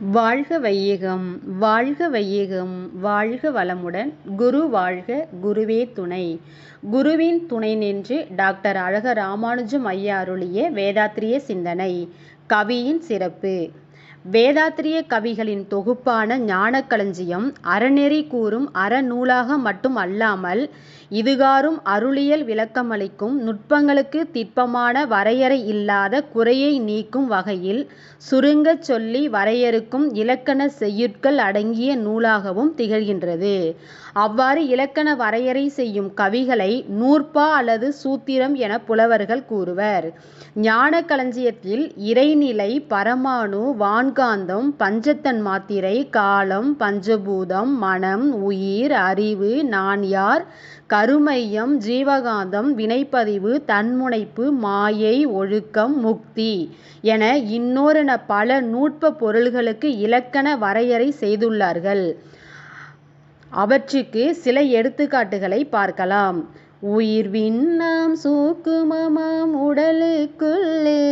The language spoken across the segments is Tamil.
வாழ்க வையகம் வாழ்க வையகம் வாழ்க வளமுடன். குரு வாழ்க குருவே துணை. குருவின் துணை நின்று டாக்டர் அழக ராமானுஜம் ஐயா அருளிய வேதாத்திரிய சிந்தனை. கவியின் சிறப்பு. வேதாத்திரிய கவிகளின் தொகுப்பான ஞானக்களஞ்சியம் அறநெறி கூறும் அறநூலாக மட்டும் அல்லாமல் இதுகாறும் அருளியல் விளக்கமளிக்கும் நுட்பங்களுக்கு திட்பமான வரையறை இல்லாத குறையை நீக்கும் வகையில் சுருங்கச் சொல்லி வரையறுக்கும் இலக்கண செய்யுட்கள் அடங்கிய நூலாகவும் திகழ்கின்றது. அவ்வாறு இலக்கண வரையறை செய்யும் கவிகளை நூற்பா அல்லது சூத்திரம் என புலவர்கள் கூறுவர். ஞானக்களஞ்சியத்தில் இறைநிலை பரமாணு வான்காந்தம் பஞ்சத்தன் மாத்திரை காலம் பஞ்சபூதம் மனம் உயிர் அறிவு நான் யார் கருமையம் ஜீவகாந்தம் வினைப்பதிவு தன்முனைப்பு மாயை ஒழுக்கம் முக்தி என இன்னோரென பல நுட்ப பொருள்களுக்கு இலக்கண வரையறை செய்துள்ளார்கள். அவற்றுக்கு சில எடுத்துக்காட்டுகளை பார்க்கலாம். உயிர் விண்ணம் சூக்குமமாம் உடலுக்குள்ளே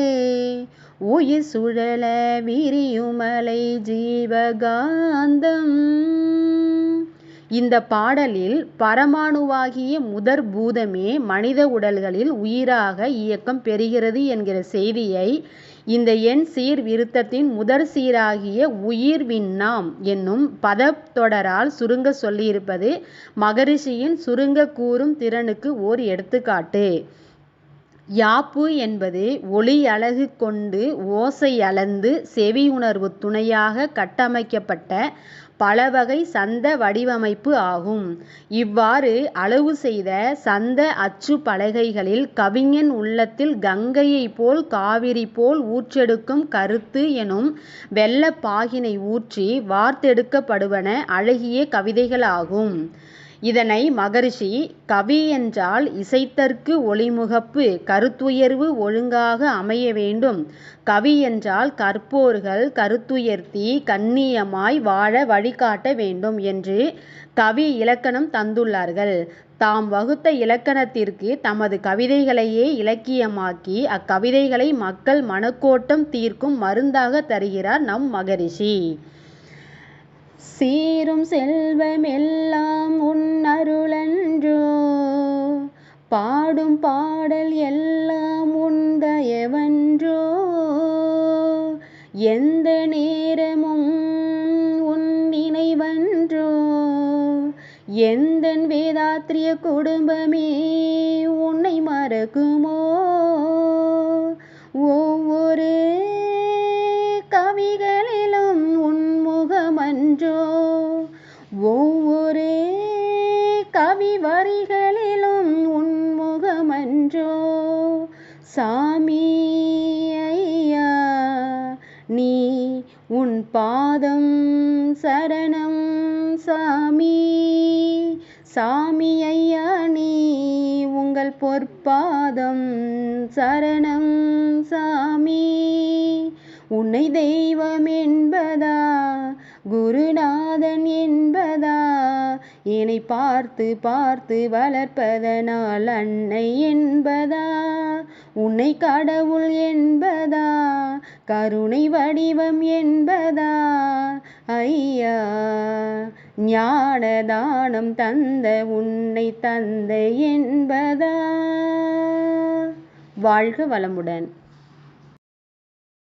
உயிர் சுழல விரியுமலை ஜீவகாந்தம். இந்த பாடலில் பரமாணுவாகிய முதற் பூதமே மனித உடல்களில் உயிராக இயக்கம் பெறுகிறது என்கிற செய்தியை இந்த எண் சீர் விருத்தத்தின் முதற் சீராகிய உயிர் விண்ணாம் என்னும் பதத்தொடரால் சுருங்க சொல்லியிருப்பது மகரிஷியின் சுருங்க கூறும் திறனுக்கு ஓர் எடுத்துக்காட்டு. யாப்பு என்பது ஒலியலகு கொண்டு ஓசை அளந்து செவியுணர்வுத் துணையாக கட்டமைக்கப்பட்ட பலவகை சந்த வடிவமைப்பு ஆகும். இவ்வாறு அளவு செய்த சந்த அச்சுப் பலகைகளில் கவிஞன் உள்ளத்தில் கங்கையைப் போல் காவிரி போல் ஊற்றெடுக்கும் கருத்து எனும் வெள்ளப் பாகினை ஊற்றி வார்த்தெடுக்கப்படுவன அழகிய கவிதைகளாகும். இதனை மகரிஷி கவி என்றால் இசைத்தற்கு ஒளிமுகப்பு கருத்துயர்வு ஒழுங்காக அமைய வேண்டும் கவி என்றால் கற்போர்கள் கருத்துயர்த்தி கண்ணியமாய் வாழ வழிகாட்ட வேண்டும் என்று கவி இலக்கணம் தந்துள்ளார்கள். தாம் வகுத்த இலக்கணத்திற்கு தமது கவிதைகளையே இலக்கியமாக்கி அக்கவிதைகளை மக்கள் மனக்கோட்டம் தீர்க்கும் மருந்தாகத் தருகிறார் நம் மகரிஷி. சீரும் செல்வமெல்லாம் உன் அருளன்றோ பாடும் பாடல் எல்லாம் உன் தயவன்றோ எந்த நேரமும் உன் நினைவன்றோ. எந்தன் வேதாத்திரிய குடும்பமே உன்னை மறக்குமோ. வரிகளிலும் உன் முகமன்றோ? சாமி ஐயா நீ உன் பாதம் சரணம் சாமி. சாமி ஐயா நீ உங்கள் பொற்பாதம் சரணம் சாமி. உன்னை தெய்வம் என்பதா குருநாதன் என்பதா என்னை பார்த்து பார்த்து வளர்ப்பதனால் அன்னை என்பதா? உன்னை கடவுள் என்பதா? கருணை வடிவம் என்பதா? ஐயா ஞான தானம் தந்த உன்னை தந்தை என்பதா? வாழ்க வளமுடன்.